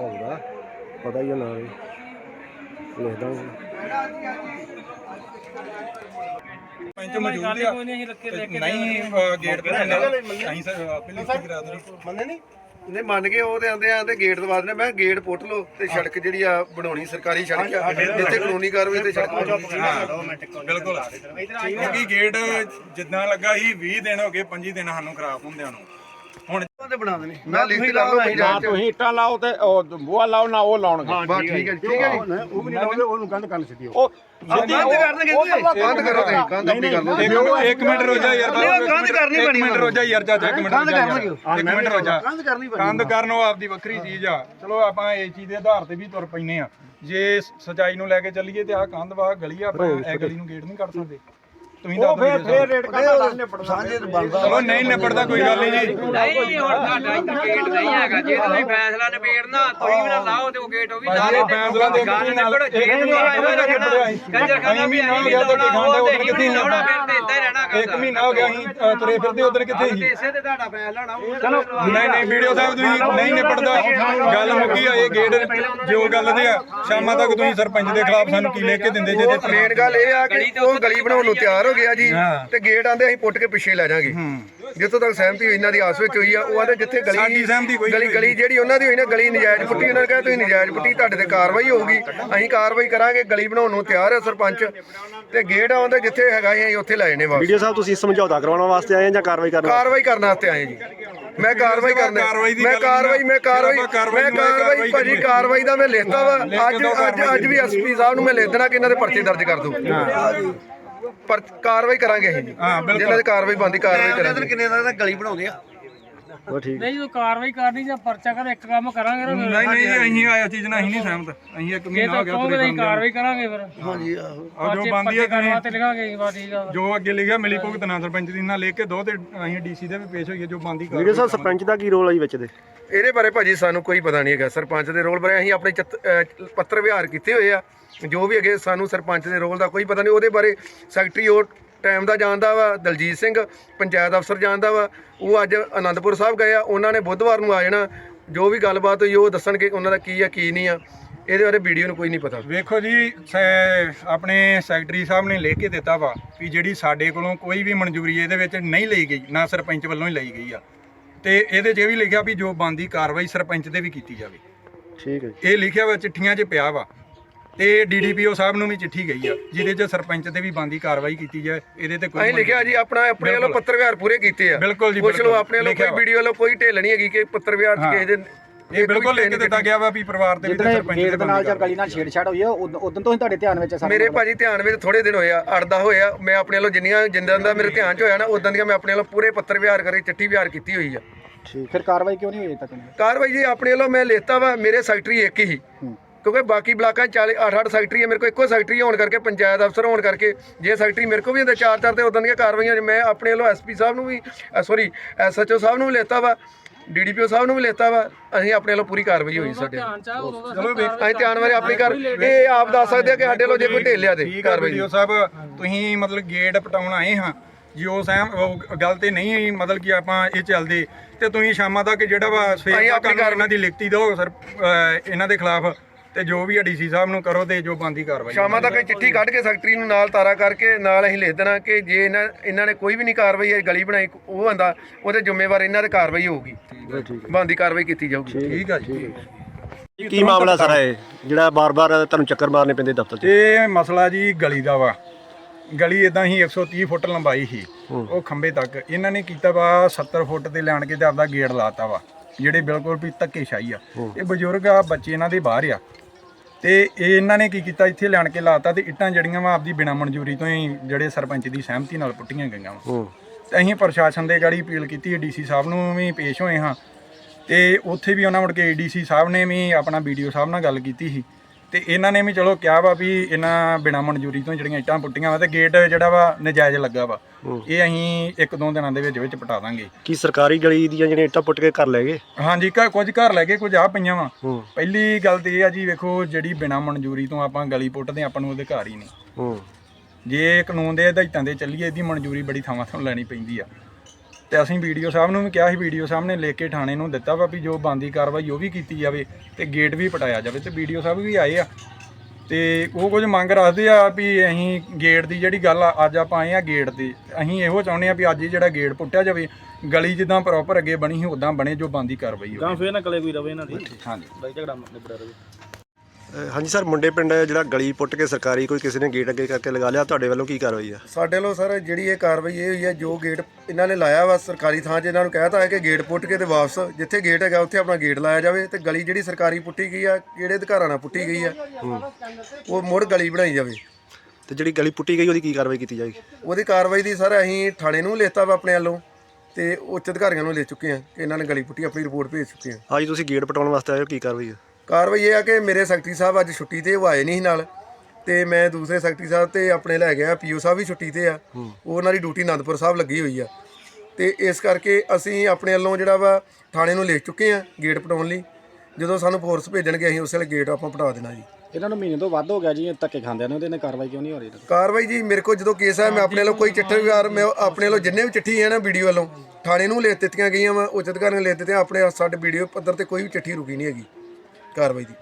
ਮੁੰਡਾ ਹੀ ਆ ਨਾਲ ਹੀ। ਪੰਚ ਮੌਜੂਦ ਆ। ਨਹੀਂ ਗੇਟ ਤੇ ਅਸੀਂ ਸਰ ਪਹਿਲੇ ਕਰਾ ਮੰਨੇ ਨਹੀਂ? ਨੇ ਮੰਨ ਕੇ ਉਹ ਤੇ ਆਂਦੇ ਆ ਤੇ ਗੇਟ ਦਵਾ ਦੇਣੇ। ਮੈਂ ਕਿਹਾ ਗੇਟ ਪੁੱਟ ਲਓ ਤੇ ਸੜਕ ਜਿਹੜੀ ਆ ਬਣਾਉਣੀ ਸਰਕਾਰੀ ਸੜਕ ਆ। ਜਿੱਥੇ ਕਾਨੂੰਨੀ ਕਾਰਵਾਈ ਤੇ ਸੜਕ ਬਿਲਕੁਲ। ਕਿਉਂਕਿ ਗੇਟ ਜਿੱਦਾਂ ਲੱਗਾ ਸੀ 20 ਦਿਨ ਹੋ ਗਏ 25 ਦਿਨ ਸਾਨੂੰ ਖਰਾਬ ਹੁੰਦਿਆਂ ਨੂੰ। ਹੁਣ ਤੇ ਬਣਾ ਦੇਣੇ। ਮੈਂ ਲਿਖਤ ਕਰ ਲਓ ਪੰਜਾਬ ਚ ਤੁਸੀਂ ਇੱਟਾਂ ਲਾਓ ਤੇ ਉਹ ਬੂਆ ਲਾਓ ਨਾ ਉਹ ਲਾਉਣਗੇ। ਬਸ ਠੀਕ ਹੈ ਜੀ, ਠੀਕ ਹੈ ਜੀ। ਉਹ ਵੀ ਨਹੀਂ ਲਾਉਂਦੇ। ਉਹਨੂੰ ਕੰਧ ਕੰਨ ਸਿੱਧੀ ਉਹ। ਕੰਧ ਕਰਨਗੇ ਕੰਧ ਕਰੋ ਤੁਸੀਂ ਕੰਧ ਆਪਣੀ ਕਰ ਲਓ। ਇੱਕ ਇੱਕ ਮਿੰਟ ਰੋਜਾ ਯਾਰ ਨਹੀਂ, ਉਹ ਕੰਧ ਕਰਨੀ ਇੱਕ ਪੈਣੀ ਮਿੰਟ ਰੋਜਾ ਯਾਰ ਚਾਚਾ ਇੱਕ ਮਿੰਟ ਕੰਧ ਰੁਜਾ ਕਰਨਗੇ। ਯਾਰ। ਇੱਕ ਮਿੰਟ ਰੋਜਾ ਕੰਧ ਕਰਨੀ ਪੈਣੀ ਕੰਧ ਕਰਨ ਉਹ ਆਪਦੀ ਵੱਖਰੀ ਚੀਜ਼ ਆ। ਚਲੋ ਆਪਾਂ ਇਸ ਚੀਜ਼ ਦੇ ਆਧਾਰ ਤੇ ਵੀ ਤੁਰ ਪੈਨੇ ਆ। ਜੇ ਸਚਾਈ ਨੂੰ ਲੈ ਕੇ ਚੱਲੀਏ ਤੇ ਆਹ ਕੰਧ ਵਾ ਗਲੀ ਆ ਆਪਾਂ ਇਹ ਗਲੀ ਨੂੰ ਗੇਟ ਨਹੀਂ ਕਰ ਸਕਦੇ। ਤੁਸੀਂ ਉਹ ਫੇਰ ਫੇਰ ਰੇਟ ਕਰਨਾ ਦੱਸਨੇ ਸਾਂਝੇ ਤੇ ਬਣਦਾ। ਚਲੋ ਨਹੀਂ ਨਿਪੜਦਾ ਕੋਈ ਗੱਲ ਨਹੀਂ। ਜੀ ਨਹੀਂ ਹੁਣ ਸਾਡਾ ਇੱਥੇ ਗੇਟ ਨਹੀਂ ਹੈਗਾ। ਜੇ ਤੁਸੀਂ ਫੈਸਲਾ ਨਿਬੇੜਨਾ ਤੁਸੀਂ ਵੀ ਨਾ ਲਾਓ ਤੇ ਉਹ ਗੇਟ ਉਹ ਵੀ ਲਾ ਦੇ ਫੈਸਲਾ ਦੇ ਨਾਲ ਜੇ ਇੱਕ ਤੁਸੀਂ ਗਿਆ ਕੰਜਰ ਖਾਨਾ ਵੀ ਮਹੀਨਾ ਹੋ ਅਸੀਂ ਗਿਆ ਤੇ ਖਾਂਦੇ ਉਹ ਕਿੱਥੇ ਲਾਉਣਾ ਫਿਰ ਤੇ ਇੱਕ ਮਹੀਨਾ ਹੋ ਗਿਆ ਅਸੀਂ ਅ, ਤੁਰੇ ਫਿਰਦੇ ਉਧਰ ਕਿੱਥੇ ਸੀ? ਇਸੇ ਤੇ ਤੁਹਾਡਾ ਫੈਸਲਾ ਨਾ ਚਲੋ। ਨਹੀਂ ਨਹੀਂ ਵੀਡੀਓ ਸਾਹਿਬ ਤੁਸੀਂ ਨਹੀਂ ਨਿਪੜਦਾ। ਗੱਲ ਮੁੱਕੀ ਆ ਇਹ ਗੇਟ ਜੋ ਗੱਲ ਦੇ ਆ। ਸ਼ਾਮਾਂ ਤੱਕ ਤੁਸੀਂ ਸਰਪੰਚ ਦੇ ਖਿਲਾਫ ਸਾਨੂੰ ਕੀ ਲਿਖ ਕੇ ਦਿੰਦੇ ਜੇ ਤੇ ਮੇਨ ਗੱਲ ਇਹ ਆ ਕਿ ਉਹ ਗਲੀ ਬਣਾਉਣ ਨੂੰ ਤਿਆਰ ਹੋ ਗਿਆ ਜੀ ਹਾਂ। ਤੇ ਗੇਟ ਆਂਦੇ ਅਸੀਂ ਪੁੱਟ ਕੇ ਪਿੱਛੇ ਲੈ ਜਾਾਂਗੇ। ਜਿੱਥੋਂ ਤੱਕ ਸਹਿਮਤੀ ਇਹਨਾਂ ਦੀ ਆਸ ਵਿੱਚ ਹੋਈ ਆ ਉਹ ਆਂਦੇ ਜਿੱਥੇ ਗਲੀ ਸਾਡੀ ਸਹਿਮਤੀ ਕੋਈ ਗਲੀ ਨਹੀਂ ਗਲੀ ਜਿਹੜੀ ਉਹਨਾਂ ਦੀ ਹੋਈ ਨਾ ਗਲੀ ਨਜਾਇਜ਼ ਪੁੱਟੀ ਉਹਨਾਂ ਨੇ ਕਿਹਾ ਤੁਸੀਂ ਨਜਾਇਜ਼ ਪੁੱਟੀ ਤੁਹਾਡੇ ਤੇ ਕਾਰਵਾਈ ਹੋਊਗੀ ਅਸੀਂ ਕਾਰਵਾਈ ਕਰਾਂਗੇ ਗਲੀ ਬਣਾਉਣ ਨੂੰ ਤਿਆਰ ਹੈ ਸਰਪੰਚ। ਤੇ ਗੇਟ ਆਉਂਦਾ ਜਿੱਥੇ ਹੈਗਾ ਅਸੀਂ ਉੱਥੇ ਲੈ ਜਾਣੇ ਵਾਪਸ। ਵੀਡੀਓ ਸਾਹਿਬ ਤੁਸੀਂ ਸਮਝੌਤਾ ਕਰਵਾਉਣ ਵਾਸਤੇ ਆਏ ਆ ਜਾਂ ਕਾਰਵਾਈ ਕਰਨ ਵਾਸਤੇ? ਕਾਰਵਾਈ ਕਰਨ ਵਾਸਤੇ ਆਏ ਜੀ। ਮੈਂ ਕਾਰਵਾਈ ਕਰਨਾ ਕਾਰਵਾਈ ਦੀ ਮੈਂ ਗੱਲ ਕਾਰਵਾਈ ਮੈਂ ਕਾਰਵਾਈ ਆਪਾਂ ਕਾਰਵਾਈ ਮੈਂ ਨੂੰ ਕਾਰਵਾਈ ਕਾਰਵਾਈ ਭਾਜੀ। ਕਾਰਵਾਈ ਦਾ ਮੈਂ ਲਿਖਤਾ ਵਾ। ਅੱਜ ਅੱਜ ਅੱਜ ਵੀ ਐਸਪੀ ਸਾਹਿਬ ਨੂੰ ਮੈਂ ਲਿਖ ਦੇਣਾ ਕਿ ਇਹਨਾਂ ਦੇ ਪਰਚੇ ਦਰਜ ਕਰ ਦਿਓ ਪਰ ਕਾਰਵਾਈ ਕਰਾਂਗੇ ਅਸੀਂ। ਹਾਂ, ਬਿਲਕੁਲ। ਜਿਹਨਾਂ ਦੀ ਕਾਰਵਾਈ ਬੰਦੀ ਕਾਰਵਾਈ ਕਰਾਂਗੇ। ਕਿੰਨੇ ਦਾ ਗਲੀ ਬਣਾਉਂਦੇ ਆ? ਉਹ ਠੀਕ। ਨਹੀਂ ਜਦੋਂ ਕਾਰਵਾਈ ਕਰਨੀ ਜਾਂ ਪਰਚਾ ਕਰ ਇੱਕ ਕੰਮ ਕਰਾਂਗੇ ਨਾ ਫਿਰ। ਨਹੀਂ ਨਹੀਂ ਜੀ ਅਸੀਂ ਆਇਆ ਚੀਜ਼ ਨਾਲ ਅਸੀਂ ਨਹੀਂ ਸਹਿਮਤ। ਅਸੀਂ ਇੱਕ ਜੇ ਮਹੀਨਾ ਤਾਂ ਹੋ ਗਿਆ ਕਹੋਗੇ ਤੁਰੇ ਤਾਂ ਅਸੀਂ ਫਿਰਦੇ ਕਾਰਵਾਈ ਕਰਾਂਗੇ ਫਿਰ। ਹਾਂਜੀ ਆਹੋ। ਆ ਜੋ ਪਰਚੇ- ਬੰਦੀ ਆ ਪਰਚੇ ਕਰਵਾ ਤੇ ਤੁਸੀਂ ਲਿਖਾਂਗੇ ਬਾ ਠੀਕ ਆ। ਜੋ ਅੱਗੇ ਲਿਖਿਆ ਮਿਲੀ ਭੁਗਤਣਾ ਸਰਪੰਚ ਦੀ ਨਾਲ ਲਿਖ ਕੇ ਦੋ ਤੇ ਅਸੀਂ ਡੀਸੀ ਦੇ ਵੀ ਪੇਸ਼ ਹੋਈਏ ਜੋ ਬੰਦੀ ਵੀਡੀਓ ਸਾਹਿਬ ਸਰਪੰਚ ਦਾ ਕੀ ਰੋਲ ਆ ਜੀ ਵਿੱਚ ਦੇ? ਇਹਦੇ ਬਾਰੇ ਭਾਜੀ ਸਾਨੂੰ ਕੋਈ ਪਤਾ ਨਹੀਂ ਹੈਗਾ। ਸਰਪੰਚ ਦੇ ਰੋਲ ਬਾਰੇ ਅਸੀਂ ਆਪਣੇ ਚੱਤ- ਅਹ ਪੱਤਰ ਵਿਹਾਰ ਕੀਤੇ ਹੋਏ ਆ। ਜੋ ਵੀ ਹੈਗੇ ਸਾਨੂੰ ਸਰਪੰਚ ਦੇ ਰੋਲ ਦਾ ਕੋਈ ਪਤਾ ਨਹੀਂ। ਉਹਦੇ ਬਾਰੇ ਸੈਕਟਰੀ ਉਹ ਟਾਈਮ ਦਾ ਜਾਣਦਾ ਵਾ ਦਲਜੀਤ ਸਿੰਘ ਪੰਚਾਇਤ ਅਫਸਰ ਜਾਣਦਾ ਵਾ ਉਹ ਅੱਜ ਆਨੰਦਪੁਰ ਸਾਹਿਬ ਗਏ ਆ ਉਹਨਾਂ ਨੇ ਬੁੱਧਵਾਰ ਨੂੰ ਆ ਜਾਣਾ ਜੋ ਵੀ ਗੱਲਬਾਤ ਹੋਈ ਉਹ ਦੱਸਣਗੇ ਉਹਨਾਂ ਦਾ ਕੀ ਆ ਕੀ ਨਹੀਂ ਆ ਇਹਦੇ ਬਾਰੇ ਵੀਡੀਓ ਨੂੰ ਕੋਈ ਨਹੀਂ ਪਤਾ। ਵੇਖੋ ਜੀ ਸੈ- ਆਪਣੇ ਸੈਕਟਰੀ ਸਾਹਿਬ ਨੇ ਲਿਖ ਕੇ ਦਿੱਤਾ ਵਾ ਵੀ ਜਿਹੜੀ ਸਾਡੇ ਕੋਲੋਂ ਕੋਈ ਵੀ ਮਨਜ਼ੂਰੀ ਇਹਦੇ ਵਿੱਚ ਨਹੀਂ ਲਈ ਗਈ ਨਾ ਸਰਪੰਚ ਵੱਲੋਂ ਹੀ ਲਈ ਗਈ ਆ। ਤੇ ਇਹਦੇ 'ਚ ਇਹ ਵੀ ਲਿਖਿਆ ਵੀ ਜੋ ਬੰਦੀ ਕਾਰਵਾਈ ਸਰਪੰਚ ਤੇ ਵੀ ਕੀਤੀ ਜਾਵੇ। ਠੀਕ ਹੈ ਜੀ। ਇਹ ਲਿਖਿਆ ਵਾ ਚਿੱਠੀਆਂ 'ਚ ਪਿਆ ਵਾ। ਤੇ ਡੀਡੀਪੀਓ ਸਾਹਿਬ ਨੂੰ ਵੀ ਚਿੱਠੀ ਗਈ ਆ ਜਿਹਦੇ 'ਚ ਸਰਪੰਚ ਤੇ ਵੀ ਬੰਦੀ ਕਾਰਵਾਈ ਕੀਤੀ ਜਾਏ ਇਹਦੇ ਤੇ ਕੋਈ ਅਸੀਂ ਲਿਖਿਆ ਜੀ ਆਪਣਾ ਆਪਣੇ ਵੱਲੋਂ ਬਿਲਕੁਲ। ਪੱਤਰ ਵਿਹਾਰ ਪੂਰੇ ਕੀਤੇ ਆ ਬਿਲਕੁਲ ਜੀ, ਪੁੱਛ ਲਓ ਬਿਲਕੁਲ। ਆਪਣੇ ਵੱਲੋਂ ਲਿਖਿਆ ਕੋਈ ਵਾ। ਵੀਡੀਓ ਵੱਲੋਂ ਕੋਈ ਢਿੱਲ ਨਹੀਂ ਹੈਗੀ ਕਿ ਪੱਤਰ ਵਿਹਾਰ ਚ ਹਾਂ। ਕਿਸੇ ਦੇ ਇਹ ਬਿਲਕੁਲ ਲਿਖ ਕੇ ਦਿੱਤਾ ਗਿਆ ਵਾ ਵੀ ਪਰਿਵਾਰ ਤੇ ਵੀ ਤੇ ਜਿੱਦਣ ਸਰਪੰਚ ਗੇਟ ਦੇ ਨਾਲ ਜਾਂ ਗਲੀ ਨਾਲ ਛੇੜਛਾੜ ਹੋਈ ਆ ਉਦੋਂ ਤੋਂ ਹੀ ਤੁਹਾਡੇ ਧਿਆਨ ਵਿੱਚ ਸਾਰਾ ਮੇਰੇ ਭਾਜੀ ਧਿਆਨ ਵਿੱਚ ਥੋੜੇ ਦਿਨ ਹੋਇਆ ਅੜਦਾ ਹੋਇਆ ਮੈਂ ਆਪਣੇ ਵੱਲੋਂ ਜਿੰਨੀਆਂ ਜਿੰਦਾਂ ਦਾ ਮੇਰੇ ਧਿਆਨ ਚ ਹੋਇਆ ਨਾ ਉਦੋਂ ਦੀਆਂ ਮੈਂ ਆਪਣੇ ਵੱਲੋਂ ਪੂਰੇ ਪੱਤਰ ਵਿਹਾਰ ਕਰੇ ਚਿੱਠੀ ਵਿਹਾਰ ਕੀਤੀ ਹੋਈ ਆ ਠੀਕ ਫਿਰ ਕਾਰਵਾਈ ਕਿਉਂ ਨਹੀਂ ਹੋਈ ਅਜੇ ਤੱਕ ਕਾਰਵਾਈ ਜੀ ਆਪਣੇ ਵੱਲੋਂ ਮੈਂ ਲੇਤਾ ਵਾ ਮੇਰੇ ਸੈਕਟਰੀ ਇੱਕ ਹੀ ਕਿਉਂਕਿ ਬਾਕੀ ਬਲਾਕਾਂ 'ਚ 40 ਅੱਠ ਅੱਠ ਸੈਕਟਰੀ ਹੈ ਮੇਰੇ ਕੋਲ ਇੱਕੋ ਸੈਕਟਰੀ ਹੋਣ ਕਰਕੇ ਪੰਚਾਇਤ ਅਫਸਰ ਹੋਣ ਕਰਕੇ ਜੇ ਸੈਕਟਰੀ ਮੇਰੇ ਕੋਲ ਵੀ ਹੁੰਦੇ ਚਾਰ ਚਾਰ ਤੇ ਉਦੋਂ ਦੀਆਂ ਕਾਰਵਾਈਆਂ। ਮੈਂ ਆਪਣੇ ਵੱਲੋਂ ਐਸਪੀ ਸਾਹਿਬ ਨੂੰ ਵੀ ਸੌਰੀ ਐਸਐਚਓ ਸਾਹਿਬ ਨੂੰ ਵੀ ਲੇਤਾ ਵਾ ਡੀਡੀਪੀਓ ਸਾਹਿਬ ਨੂੰ ਵੀ ਲੇਤਾ ਵਾ ਅਸੀਂ ਆਪਣੇ ਵੱਲੋਂ ਪੂਰੀ ਕਾਰਵਾਈ ਹੋਈ ਸਾਡੇ ਧਿਆਨ ਚਾਹ ਉਦੋਂ ਦਾ ਚਲੋ ਵੇਖ ਅਸੀਂ ਧਿਆਨ ਵਾਲੇ ਆਪਣੀ ਕਰ ਇਹ ਆਪ ਦੱਸ ਸਕਦੇ ਆ ਕਿ ਸਾਡੇ ਵੱਲੋਂ ਜੇ ਕੋਈ ਢਿੱਲ ਲਿਆ ਦੇ ਕਾਰਵਾਈ ਸਾਹਿਬ ਤੁਸੀਂ ਮਤਲਬ ਗੇਟ ਪਟਾਉਣ ਆਏ ਹਾਂ ਜਿਓ ਸਹਿਮ ਉਹ ਗੱਲ ਤੇ ਨਹੀਂ ਮਤਲਬ ਕਿ ਆਪਾਂ ਇਹ ਚੱਲਦੇ ਤੇ ਤੁਸੀਂ ਸ਼ਾਮਾਂ ਤੱਕ ਜਿਹੜਾ ਵਾ ਸਵੇਰ ਤੱਕ ਇਹਨਾਂ ਦੀ ਲਿਖਤੀ ਦਿਓ ਸਰ ਇਹਨਾਂ ਦੇ ਖਿਲਾਫ ਤੇ ਜੋ ਵੀ ਡੀਸੀ ਸਾਹਿਬ ਨੂੰ ਕਰੋ ਤੇ ਜੋ ਬੰਦੀ ਕਾਰਵਾਈ ਸ਼ਾਮਾਂ ਤੱਕ ਇਹ ਚਿੱਠੀ ਕੱਢ ਕੇ ਸੈਕਟਰੀ ਨੂੰ ਨਾਲ ਤਾਰਾ ਕਰਕੇ ਨਾਲ ਅਸੀਂ ਲਿਖ ਦੇਣਾ ਕਿ ਜੇ ਇਹਨਾਂ ਇਹਨਾਂ ਨੇ ਕੋਈ ਵੀ ਨਹੀਂ ਕਾਰਵਾਈ ਇਹ ਗਲੀ ਬਣਾਈ ਉਹ ਆਂਦਾ ਉਹਦੇ ਜ਼ਿੰਮੇਵਾਰ ਇਹਨਾਂ ਤੇ ਕਾਰਵਾਈ ਹੋਊਗੀ। ਬੰਦੀ ਕਾਰਵਾਈ ਕੀਤੀ ਜਾਊਗੀ। ਠੀਕ ਆ ਜੀ। ਕੀ ਮਾਮਲਾ ਸਾਰਾ ਇਹ? ਜਿਹੜਾ ਬਾਰ-ਬਾਰ ਤੁਹਾਨੂੰ ਚੱਕਰ ਮਾਰਨੇ ਪੈਂਦੇ ਦਫ਼ਤਰ 'ਚ? ਇਹ ਮਸਲਾ ਜੀ ਗਲੀ ਦਾ ਵਾ। ਗਲੀ ਇਦਾਂ ਹੀ 130 ਫੁੱਟ ਲੰਬਾਈ ਸੀ। ਉਹ ਖੰਬੇ ਤੱਕ। ਇਹਨਾਂ ਨੇ ਕੀਤਾ ਵਾ 70 ਫੁੱਟ ਤੇ ਲੈਣ ਕੇ ਤੇ ਆਪਦਾ ਗੇਟ ਲਾਤਾ ਵਾ। ਜਿਹੜੇ ਬਿਲਕੁਲ ਵੀ ਧੱਕੇਸ਼ਾਹੀ ਆ। ਇਹ ਬਜ਼ੁਰਗ ਆ ਬੱਚੇ ਇਹਨਾਂ ਦੇ ਬਾਹਰ ਆ। ਤੇ ਇਹ ਇਹਨਾਂ ਨੇ ਕੀ ਕੀਤਾ? ਇੱਥੇ ਲੈਣ ਕੇ ਲਾਤਾ ਤੇ ਇੱਟਾਂ ਜੜੀਆਂ ਵਾ ਆਪਦੀ ਬਿਨਾਂ ਮਨਜ਼ੂਰੀ ਤੋਂ ਹੀ ਜਿਹੜੇ ਸਰਪੰਚ ਦੀ ਸਹਿਮਤੀ ਨਾਲ ਪੁੱਟੀਆਂ ਗਈਆਂ ਵਾ। ਹੂੰ। ਤੇ ਅਸੀਂ ਪ੍ਰਸ਼ਾਸਨ ਦੇ ਗਾੜੀ ਅਪੀਲ ਕੀਤੀ ਡੀਸੀ ਸਾਹਿਬ ਨੂੰ ਵੀ ਪੇਸ਼ ਹੋਏ ਹਾਂ। ਤੇ ਉੱਥੇ ਵੀ ਉਹਨਾਂ ਮੁੜ ਕੇ ਏਡੀਸੀ ਸਾਹਿਬ ਨੇ ਵੀ ਆਪਣਾ ਵੀਡੀਓ ਸਾਹਿਬ ਨਾਲ ਗੱਲ ਕੀਤੀ ਸੀ। ਤੇ ਇਹਨਾਂ ਨੇ ਵੀ ਚਲੋ ਕਿਹਾ ਵਾ ਵੀ ਇਹਨਾਂ ਬਿਨਾਂ ਮਨਜ਼ੂਰੀ ਤੋਂ ਜਿਹੜੀਆਂ ਇੱਟਾਂ ਪੁੱਟੀਆਂ ਵਾ ਤੇ ਗੇਟ ਜਿਹੜਾ ਵਾ ਨਜਾਇਜ਼ ਲੱਗਾ ਵਾ। ਇਹ ਅਸੀਂ ਇੱਕ ਦੋ ਦਿਨਾਂ ਦੇ ਵਿੱਚ ਵਿੱਚ ਪਟਾ ਦਾਂਗੇ। ਕੀ ਸਰਕਾਰੀ ਗਲੀ ਦੀਆਂ ਜਿਹੜੀਆਂ ਇੱਟਾਂ ਪੁੱਟ ਕੇ ਕਰ ਲੈ ਗਏ? ਹਾਂਜੀ ਘਰ ਕੁਝ ਘਰ ਲੈ ਕੇ ਕੁਝ ਆ ਪਈਆਂ ਵਾ। ਪਹਿਲੀ ਗੱਲ ਤੇ ਇਹ ਆ ਜੀ ਵੇਖੋ ਜਿਹੜੀ ਬਿਨਾਂ ਮਨਜ਼ੂਰੀ ਤੋਂ ਆਪਾਂ ਗਲੀ ਪੁੱਟਦੇ ਆਪਾਂ ਨੂੰ ਅਧਿਕਾਰ ਹੀ ਨਹੀਂ। ਹੂੰ। ਜੇ ਕਾਨੂੰਨ ਦੇ ਹਦਾਇਤਾਂ ਦੇ ਚੱਲੀਏ ਇਹਦੀ ਮਨਜ਼ੂਰੀ ਬੜੀ ਥਾਵਾਂ ਤੋਂ ਲੈਣੀ ਪੈਂਦੀ ਆ। ਤੇ ਅਸੀਂ ਵੀਡੀਓ ਸਾਹਿਬ ਨੂੰ ਵੀ ਕਿਹਾ ਸੀ ਵੀਡੀਓ ਸਾਹਿਬ ਨੇ ਲਿਖ ਕੇ ਥਾਣੇ ਨੂੰ ਦਿੱਤਾ ਵਾ ਵੀ ਜੋ ਬੰਦੀ ਕਾਰਵਾਈ ਉਹ ਵੀ ਕੀਤੀ ਜਾਵੇ ਤੇ ਗੇਟ ਵੀ ਪਟਾਇਆ ਜਾਵੇ ਤੇ ਵੀਡੀਓ ਸਾਹਿਬ ਵੀ ਆਏ ਆ। ਤੇ ਉਹ ਕੁਝ ਮੰਗ ਰੱਖਦੇ ਆ ਵੀ ਅਸੀਂ ਗੇਟ ਦੀ ਜਿਹੜੀ ਗੱਲ ਆ ਅੱਜ ਆਪਾਂ ਆਏ ਆ ਗੇਟ ਦੀ ਅਸੀਂ ਇਹੋ ਚਾਹੁੰਦੇ ਆ ਵੀ ਅੱਜ ਹੀ ਜਿਹੜਾ ਗੇਟ ਪੁੱਟਿਆ ਜਾਵੇ ਗਲੀ ਜਿੱਦਾਂ ਪ੍ਰੋਪਰ ਅੱਗੇ ਬਣੀ ਸੀ ਉਦਾਂ ਬਣੇ ਜੋ ਬੰਦੀ ਕਾਰਵਾਈ ਹੋਵੇ। ਫੇਰ ਨਾ ਕਲੇ ਕੋਈ ਰਵੇ ਇਹਨਾਂ ਦੀ। ਹਾਂਜੀ। ਲੜਾਈ ਝਗੜਾ ਨਿਬੜਾ ਰਵੇ। ਹਾਂਜੀ ਸਰ ਮੁੰਡੇ ਪਿੰਡ ਜਿਹੜਾ ਗਲੀ ਪੁੱਟ ਕੇ ਸਰਕਾਰੀ ਕੋਈ ਕਿਸੇ ਨੇ ਗੇਟ ਅੱਗੇ ਕਰਕੇ ਲਗਾ ਲਿਆ ਤੁਹਾਡੇ ਵੱਲੋਂ ਕੀ ਕਾਰਵਾਈ ਆ? ਸਾਡੇ ਵੱਲੋਂ ਸਰ ਜਿਹੜੀ ਇਹ ਕਾਰਵਾਈ ਇਹ ਹੋਈ ਹੈ ਜੋ ਗੇਟ ਇਹਨਾਂ ਨੇ ਲਾਇਆ ਵਾ ਸਰਕਾਰੀ ਥਾਂ 'ਚ ਇਹਨਾਂ ਨੂੰ ਕਹਿਤਾ ਹੈ ਕਿ ਗੇਟ ਪੁੱਟ ਕੇ ਤੇ ਵਾਪਸ ਜਿੱਥੇ ਗੇਟ ਹੈਗਾ ਉੱਥੇ ਆਪਣਾ ਗੇਟ ਲਾਇਆ ਜਾਵੇ ਤੇ ਗਲੀ ਜਿਹੜੀ ਸਰਕਾਰੀ ਪੁੱਟੀ ਗਈ ਆ ਕਿਹੜੇ ਅਧਿਕਾਰਾਂ ਨਾਲ ਪੁੱਟੀ ਗਈ ਆ ਉਹ ਮੁੜ ਗਲੀ ਬਣਾਈ ਜਾਵੇ। ਤੇ ਜਿਹੜੀ ਗਲੀ ਪੁੱਟੀ ਗਈ ਉਹਦੀ ਕੀ ਕਾਰਵਾਈ ਕੀਤੀ ਜਾਏਗੀ? ਉਹਦੀ ਕਾਰਵਾਈ ਦੀ ਸਰ ਅਸੀਂ ਥਾਣੇ ਨੂੰ ਲਿਖਤਾ ਵਾ ਆਪਣੇ ਵੱਲੋਂ ਤੇ ਉੱਚ ਅਧਿਕਾਰੀਆਂ ਨੂੰ ਲਿਖ ਚੁੱਕੇ ਹਾਂ ਕਿ ਇਹਨਾਂ ਨੇ ਗਲੀ ਪੁੱਟੀ ਆਪਣੀ ਰਿਪੋਰਟ ਭੇਜ ਚੁੱਕੇ ਹਾਂ। ਅੱਜ ਤੁਸੀਂ ਗੇਟ ਪਟਾਉਣ ਵਾਸਤੇ ਆਏ ਹੋ ਕੀ ਕਾਰਵਾਈ ਆ? ਕਾਰਵਾਈ ਇਹ ਆ ਕਿ ਮੇਰੇ ਸੈਕਟਰੀ ਸਾਹਿਬ ਅੱਜ ਛੁੱਟੀ ਤੇ ਉਹ ਆਏ ਨਹੀਂ ਸੀ ਨਾਲ ਤੇ ਮੈਂ ਦੂਸਰੇ ਸੈਕਟਰੀ ਸਾਹਿਬ ਤੇ ਆਪਣੇ ਲੈ ਗਿਆ ਪੀਓ ਸਾਹਿਬ ਵੀ ਛੁੱਟੀ ਤੇ ਆ। ਉਹ ਉਹਨਾਂ ਦੀ ਡਿਊਟੀ ਅਨੰਦਪੁਰ ਸਾਹਿਬ ਲੱਗੀ ਹੋਈ ਆ। ਤੇ ਇਸ ਕਰਕੇ ਅਸੀਂ ਆਪਣੇ ਵੱਲੋਂ ਜਿਹੜਾ ਵਾ ਥਾਣੇ ਨੂੰ ਲਿਖ ਚੁੱਕੇ ਆ ਗੇਟ ਪਟਾਉਣ ਲਈ। ਜਦੋਂ ਸਾਨੂੰ ਫੋਰਸ ਭੇਜਣਗੇ ਅਸੀਂ ਉਸ ਵੇਲੇ ਗੇਟ ਆਪਾਂ ਪਟਾ ਦੇਣਾ ਜੀ। ਇਹਨਾਂ ਨੂੰ ਮਹੀਨੇ ਤੋਂ ਵੱਧ ਹੋ ਗਿਆ ਜੀ ਇਹ ਧੱਕੇ ਖਾਂਦਿਆਂ ਨੂੰ ਤੇ ਇਹਨੇ ਕਾਰਵਾਈ ਕਿਉਂ ਨਹੀਂ ਹੋ ਰਹੀ? ਕਾਰਵਾਈ ਜੀ ਮੇਰੇ ਕੋਲ ਜਦੋਂ ਕੇਸ ਹੈ ਮੈਂ ਆਪਣੇ ਵੱਲੋਂ ਕੋਈ ਚਿੱਠੀ ਵਿਹਾਰ ਮੈਂ ਆਪਣੇ ਵੱਲੋਂ ਜਿੰਨੇ ਵੀ ਚਿੱਠੀ ਹੈ ਨਾ ਵੀਡੀਓ ਵੱਲੋਂ ਥਾਣੇ ਨੂੰ ਲਿਖ ਦਿੱਤੀਆਂ ਗਈਆਂ ਵਾ ਉੱਚ ਅਧਿਕਾਰੀਆਂ ਨੂੰ ਲਿਖ ਦਿੱਤੀਆਂ ਆਪਣੇ ਸਾਡੇ ਵੀਡੀਓ ਪੱਧਰ ਤੇ ਕੋਈ ਵੀ ਚਿੱਠੀ ਰੁਕੀ ਨਹੀਂ ਹੈਗੀ। ਕਾਰਵਾਈ ਦੀ।